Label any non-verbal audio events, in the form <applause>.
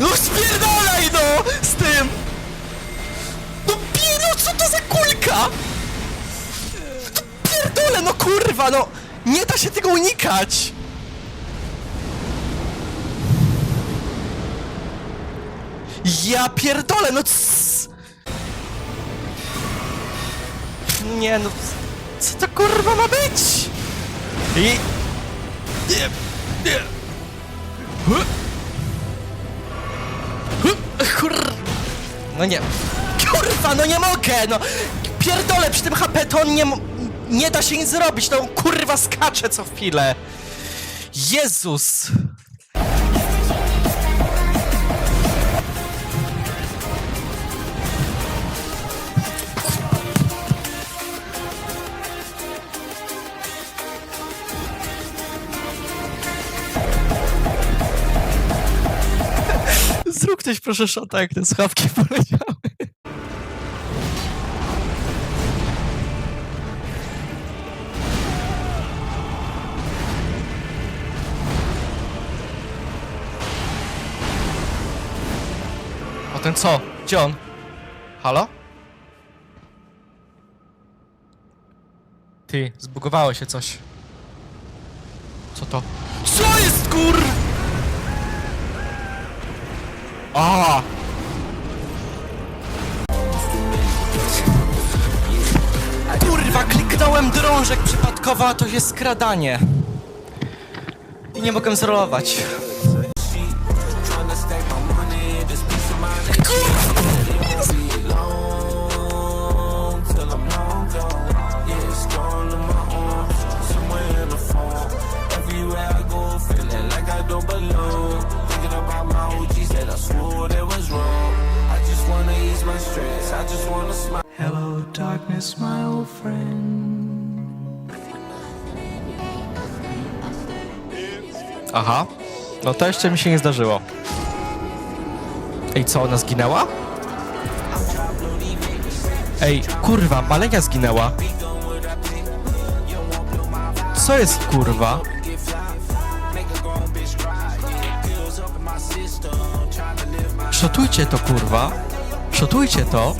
No spierdalaj no! Z tym! No pierdol, co to za kulka? No pierdolę, no kurwa, no! Nie da się tego unikać! Ja pierdolę, no c... Nie no, co to kurwa ma być? I... Nie, nie... Huh? No nie. Kurwa, no nie mogę, no! Pierdolę, przy tym HP to on nie... Nie da się nic zrobić, no kurwa skacze co chwilę. Jezus! Zrób ktoś proszę szota, jak te schawki <laughs> poleciały. A ten co? Gdzie on? Halo? Ty, zbugowało się coś. Co to? Co jest kur... A! Kurwa, kliknąłem drążek przypadkowo, a to jest skradanie. I nie mogę zrolować. Don't belong. About my OGs that I swore that was wrong. I just wanna ease my stress. I just wanna smile. Hello, darkness, my old friend. Aha. No to jeszcze mi się nie zdarzyło. Ej, co, ona zginęła? Ej, kurwa, Malenia zginęła. Co jest, kurwa? Szotujcie to, kurwa. Szotujcie to.